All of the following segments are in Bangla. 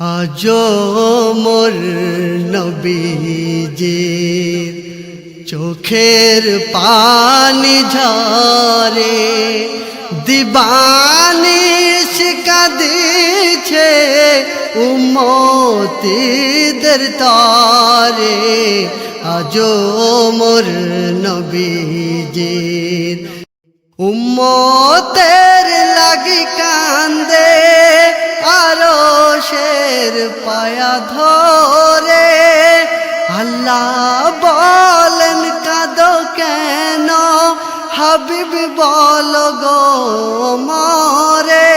আজ মোর নবীজির চোখের পানি ঝরে দিবানিশ কাঁদিছে উমতিদের তরে। আজ মোর নবীজির উম্মতের লাগি কান্দে আরও শের পায়া ধরে। আল্লাহ বলেন, কাঁদো কেন? হাবিব বল গো মরে।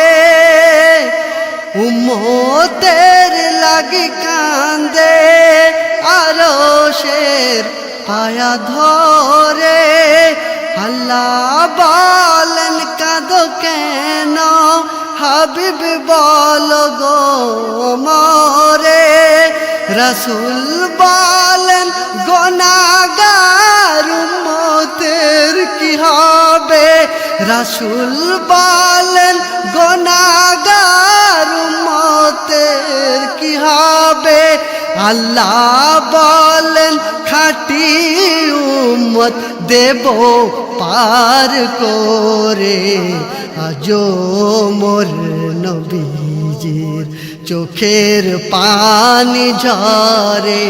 উম্মতের লাগি কান্দে আরও শের পায়া ধরে। আল্লাহ বলেন, কাঁদো কেন? হাবিব বল গো মরে, রসুল বলেন গোনাগার মতের কি হবে? রসুল বলেন গোনাগার মতের কি হবে? আল্লাহ বলেন, খাটি উম্মত দেব পার করে। আজো মোর নবীজির চোখের পানি ঝরে।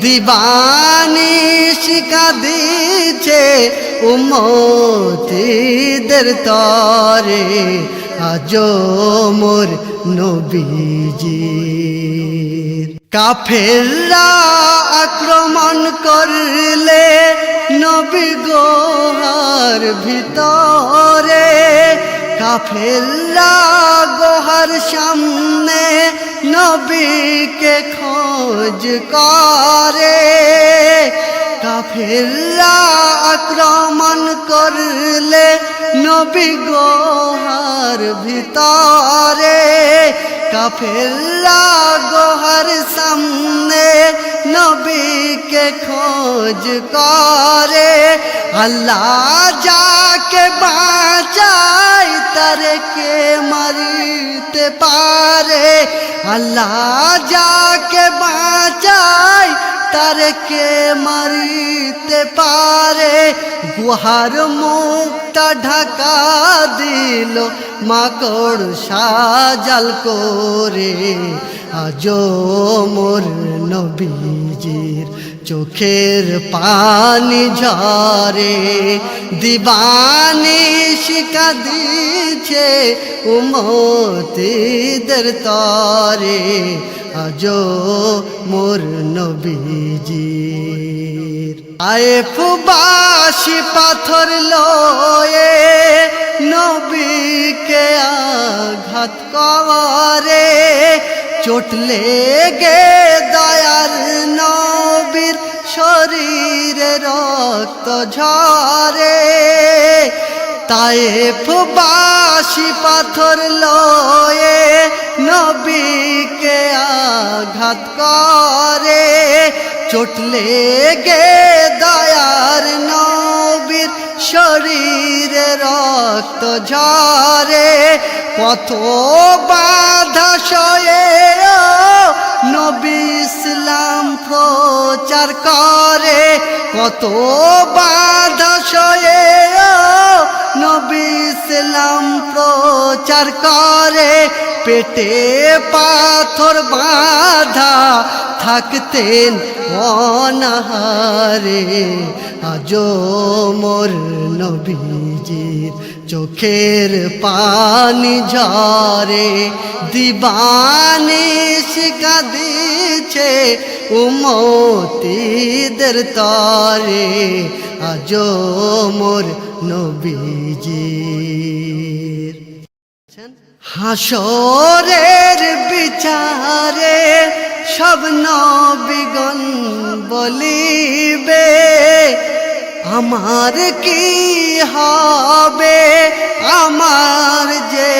দিবানি শিকা দিছে উমতিদের তরে। আজো মোর নবীজির কাফেররা আক্রমণ করলে নবী গোহার ভিতরে, কাফেররা গোহার সামনে নবীকে খোঁজ করে। কাফেররা আক্রমণ করলে নবী গোহার ভিতরে কাফেররা গোহার সামনে নবীকে খোঁজ করে আল্লাহ যাকে বাঁচাই তারে কে মারিতে পারে আল্লাহ যাকে বাঁচাই তারে কে মারিতে পারে? গুহার মুখটা ঢাকা দিল মাকড় সাজাল করে। আজ মোর নবীজির চোখের পানি ঝরে, দিবানি শিকা দিছে উমতিদের তরে। আজ মোর নবীজির। আয়ে ফুবাসি পাথর লয়ে নবীকে আঘাত করে। চোট লেগে দয়ার নবীর শরীরে রক্ত ঝরে তায়েফ বাসি পাথর লয়ে নবীকে আঘাত করে। চোট লেগে দয়ার নবীর শরীরে রক্ত ঝরে কত বাধা সয়ে নবী ইসলাম প্রচার করে কত বাধা নবী ইসলাম প্রচার করে, পেটে পাথর বাধা থাকতেন অনাহারে। আজ মোর নবীজির চোখের পানি ঝরে, দিবানি শিকা দিছে উমতিদের তরে। আজ মোর নবীজির। হাসরের বিচারে সব নবিগণ বলিবে, আমার কি হবে? আমার যে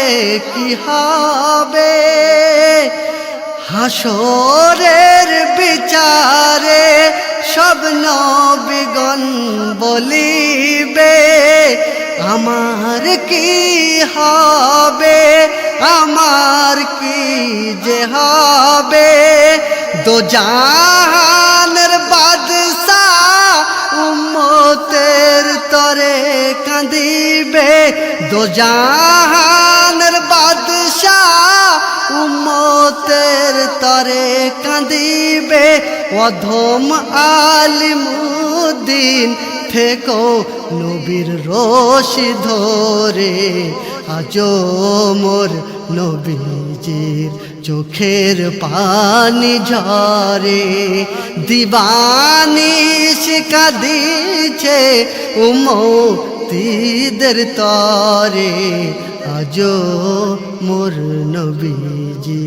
কি হবে? হাসরের বিচারে সব নবিগণ বলিবে, আমার কি হবে? আমার কি যে হবে? দো জাহানের বাদশাহ উম্মতের তরে কাঁদিবে দো জাহানের উম্মতের তরে কাঁদিবে অধম আলিমুদ্দিন। থেকো নবীর রশি ধরে আজো মোর নবীজির চোখের পানি ঝরে। দিবানি শিকা দিছে উমতিদের তরে আজো মোর নবীজি।